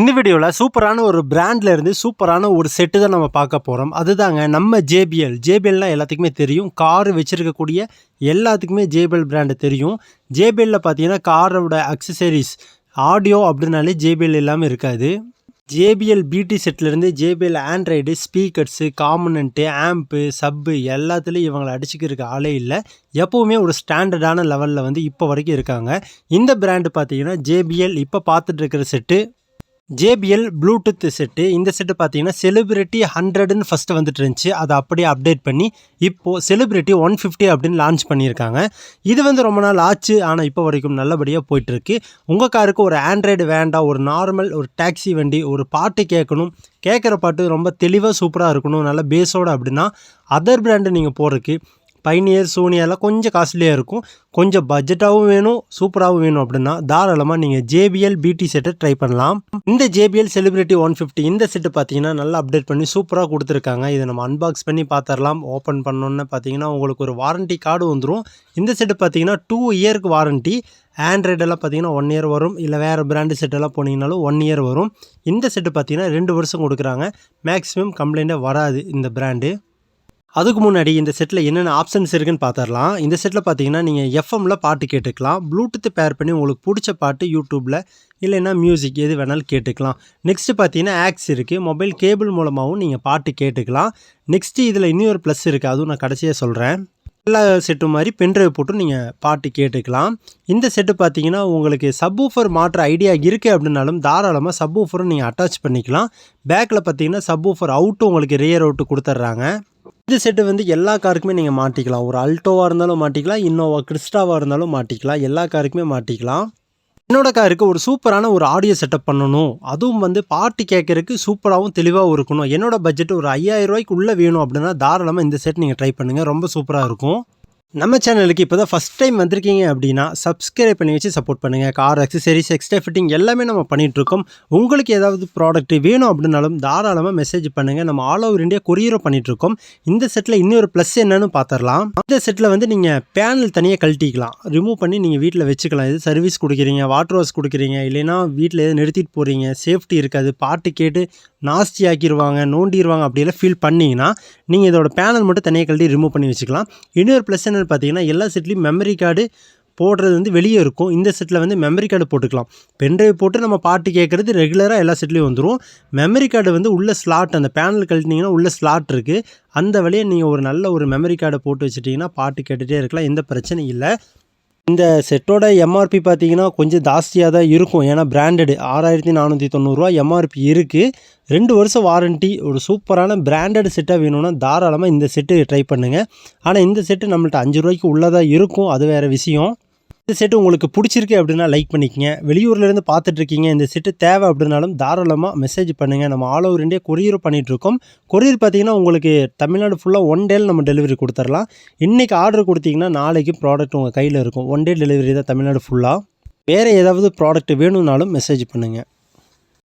இந்த வீடியோவில் சூப்பரான ஒரு பிராண்ட்ல இருந்து சூப்பரான ஒரு செட்டு தான் நம்ம பார்க்க போகிறோம் அதுதாங்க நம்ம ஜேபிஎல் ஜேபிஎல்னால் எல்லாத்துக்குமே தெரியும். கார் வச்சுருக்கக்கூடிய எல்லாத்துக்குமே ஜேபிஎல் பிராண்டு தெரியும். ஜேபிஎல்லில் பார்த்தீங்கன்னா காரோட அக்சசரிஸ் ஆடியோ அப்படின்னாலே ஜேபிஎல் இல்லாமல் இருக்காது. ஜேபிஎல் பிடி செட்லேருந்து JBL android speakers component amp sub எல்லாத்துலேயும் இவங்களை அடிச்சுக்கிறதுக்கு ஆளே இல்லை. எப்போவுமே ஒரு ஸ்டாண்டர்டான லெவலில் வந்து இப்போ வரைக்கும் இருக்காங்க. இந்த பிராண்டு பார்த்தீங்கன்னா ஜேபிஎல் இப்போ பார்த்துட்டு இருக்கிற செட்டு ஜேபிஎல் ப்ளூடூத் செட்டு இந்த செட்டு பார்த்தீங்கன்னா செலிபிரிட்டி ஹண்ட்ரடுன்னு ஃபஸ்ட்டு வந்துட்டு இருந்துச்சு. அதை அப்படியே அப்டேட் பண்ணி இப்போது செலிபிரிட்டி ஒன் ஃபிஃப்டி அப்படின்னு லான்ச் பண்ணியிருக்காங்க. இது வந்து ரொம்ப நாள் ஆச்சு ஆனால் இப்போ வரைக்கும் நல்லபடியாக போயிட்டுருக்கு. உங்கள் காருக்கு ஒரு ஆண்ட்ராய்டு வேண்டாம் ஒரு நார்மல் ஒரு டாக்ஸி வண்டி ஒரு பாட்டு கேட்கணும். கேட்குற பாட்டு ரொம்ப தெளிவாக சூப்பராக இருக்கணும் நல்ல பேஸோடு அப்படின்னா அதர் பிராண்டு நீங்கள் போகிறதுக்கு பைனியர் சோனியாலாம் கொஞ்சம் காஸ்ட்லியாக இருக்கும். கொஞ்சம் பட்ஜெட்டாகவும் வேணும் சூப்பராகவும் வேணும் அப்படின்னா தாராளமாக நீங்கள் ஜேபிஎல் பிடி செட்டை ட்ரை பண்ணலாம். இந்த ஜேபிஎல் செலிபிரிட்டி ஒன் ஃபிஃப்டி இந்த செட்டு பார்த்தீங்கன்னா நல்லா அப்டேட் பண்ணி சூப்பராக கொடுத்துருக்காங்க. இதை நம்ம அன்பாக்ஸ் பண்ணி பார்த்துடலாம் ஓப்பன் பண்ணோன்னு பார்த்தீங்கன்னா உங்களுக்கு ஒரு வாரண்டி கார்டு வந்துடும் இந்த செட்டு பார்த்தீங்கன்னா டூ இயருக்கு வாரண்டி ஆண்ட்ராய்டெல்லாம் பார்த்தீங்கன்னா ஒன் இயர் வரும். இல்லை வேறு பிராண்டு செட்டெல்லாம் போனீங்கனாலும் ஒன் இயர் வரும். இந்த செட்டு பார்த்தீங்கன்னா ரெண்டு வருஷம் கொடுக்குறாங்க. மேக்ஸிமம் கம்ப்ளைண்ட்டே வராது இந்த பிராண்டு அதுக்கு முன்னாடி இந்த செட்டில் என்னென்ன ஆப்ஷன்ஸ் இருக்குன்னு பார்த்துடலாம். இந்த செட்டில் பார்த்தீங்கன்னா நீங்கள் எஃப்எம்மில் பாட்டு கேட்டுக்கலாம். ப்ளூடூத் பேர் பண்ணி உங்களுக்கு பிடிச்ச பாட்டு யூடியூப்பில் இல்லைன்னா மியூசிக் எது வேணாலும் கேட்டுக்கலாம். நெக்ஸ்ட்டு பார்த்தீங்கன்னா ஆக்ஸ் இருக்குது மொபைல் கேபிள் மூலமாகவும் நீங்கள் பாட்டு கேட்டுக்கலாம். நெக்ஸ்ட்டு இதில் இன்னொரு ப்ளஸ் இருக்குது அதுவும் நான் கடைசியாக சொல்கிறேன் எல்லா செட்டு மாதிரி பென்ட்ரைவ் போட்டு நீங்கள் பாட்டு கேட்டுக்கலாம். இந்த செட்டு பார்த்தீங்கன்னா உங்களுக்கு சப்வூஃபர் மாற்ற ஐடியா இருக்குது அப்படின்னாலும் தாராளமாக சப்வூஃபரும் நீங்கள் அட்டாச் பண்ணிக்கலாம். பேக்கில் பார்த்தீங்கன்னா சப்வூஃபர் அவுட்டும் உங்களுக்கு ரியர் அவுட்டு கொடுத்துட்றாங்க. இந்த செட்டு வந்து எல்லா காருக்குமே நீங்கள் மாட்டிக்கலாம். ஒரு அல்டோவாக இருந்தாலும் மாட்டிக்கலாம் இன்னோவா கிறிஸ்டாவாக இருந்தாலும் மாட்டிக்கலாம் எல்லா காருக்குமே மாட்டிக்கலாம். என்னோட காருக்கு ஒரு சூப்பரான ஒரு ஆடியோ செட்டப் பண்ணணும். அதுவும் வந்து பாட்டு கேட்கறதுக்கு சூப்பராகவும் தெளிவாகவும் இருக்கணும். என்னோட பட்ஜெட் ஒரு ஐயாயிரம் ரூபாய்க்கு உள்ளே வேணும் அப்படின்னா தாராளமாக இந்த செட் நீங்கள் ட்ரை பண்ணுங்கள் ரொம்ப சூப்பராக இருக்கும். நம்ம சேனலுக்கு இப்போ தான் ஃபஸ்ட் டைம் வந்திருக்கீங்க அப்படின்னா சப்ஸ்கிரைப் பண்ணி வச்சு சப்போர்ட் பண்ணுங்கள் கார் அக்சசரிஸ் எக்ஸ்ட்ரா ஃபிட்டிங் எல்லாமே நம்ம பண்ணிகிட்ருக்கோம் உங்களுக்கு ஏதாவது ப்ராடக்ட் வேணும் அப்படின்னாலும் தாராளமாக மெசேஜ் பண்ணுங்கள் நம்ம ஆல் ஓவர் இந்தியா கொரியரும் பண்ணிகிட்ருக்கோம் இந்த செட்டில் இன்னொரு ப்ளஸ் என்னன்னு பார்த்துடலாம் இந்த செட்டில் வந்து நீங்கள் பேனல் தனியாக கழட்டிக்கலாம். ரிமூவ் பண்ணி நீங்கள் வீட்டில் வச்சுக்கலாம். இது சர்வீஸ் கொடுக்குறீங்க வாட்டர் வாஷ் கொடுக்குறீங்க இல்லைன்னா வீட்டில் எதுவும் நிறுத்திட்டு போகிறீங்க சேஃப்டி இருக்காது. பாட்டு கேட்டு நாஸ்தி ஆக்கிடுவாங்க நோண்டிடுவாங்க அப்படியெல்லாம் ஃபீல் பண்ணிங்கன்னா நீங்கள் இதோட பேனல் மட்டும் தனியாக கழட்டி ரிமூவ் பண்ணி வச்சுக்கலாம். இன்னொரு ப்ளஸ் என்ன என்னென்னு பார்த்தீங்கன்னா எல்லா செட்லேயும் மெமரி கார்டு போடுறது வந்து வெளியே இருக்கும். இந்த செட்டில் வந்து மெமரி கார்டு போட்டுக்கலாம். பென்ட்ரைவ் போட்டு நம்ம பாட்டு கேட்குறது ரெகுலராக எல்லா செட்லேயும் வந்துடும் மெமரி கார்டு வந்து உள்ள ஸ்லாட் அந்த பேனல் கழட்டினீங்கன்னா உள்ள ஸ்லாட் இருக்குது அந்த வழியை நீங்கள் ஒரு நல்ல ஒரு மெமரி கார்டை போட்டு வச்சுட்டிங்கன்னா பாட்டு கேட்டுகிட்டே இருக்கலாம். எந்த பிரச்சனையும் இல்லை. இந்த செட்டோட எம்ஆர்பி பார்த்தீங்கன்னா கொஞ்சம் ஜாஸ்தியாக தான் இருக்கும். ஏன்னா பிராண்டடு ஆறாயிரத்தி நானூற்றி தொண்ணூறுரூவா எம்ஆர்பி இருக்குது ரெண்டு வருஷம் வாரண்ட்டி ஒரு சூப்பரான பிராண்டட் செட்டாக வேணும்னா தாராளமாக இந்த செட்டு ட்ரை பண்ணுங்கள் ஆனால் இந்த செட்டு நம்மள்ட்ட அஞ்சு ரூபாய்க்கு உள்ளதாக இருக்கும். அது வேறு விஷயம். இந்த செட்டு உங்களுக்கு பிடிச்சிருக்கு அப்படின்னா லைக் பண்ணிக்கங்க. வெளியூர்லேருந்து பார்த்துட்ருக்கீங்க இந்த செட்டு தேவை அப்படின்னாலும் தாராளமாக மெசேஜ் பண்ணுங்கள் நம்ம ஆல் ஓவர் இந்தியா கொரியர் பண்ணிகிட்ருக்கோம் கொரியர் பார்த்தீங்கன்னா உங்களுக்கு தமிழ்நாடு ஃபுல்லாக ஒன் டேல நம்ம டெலிவரி கொடுத்துர்லாம். இன்றைக்கி ஆர்டர் கொடுத்தீங்கன்னா நாளைக்கு ப்ராடக்ட் உங்கள் கையில் இருக்கும். ஒன் டே டெலிவரி தான் தமிழ்நாடு ஃபுல்லாக வேறு ஏதாவது ப்ராடக்ட் வேணும்னாலும் மெசேஜ் பண்ணுங்கள்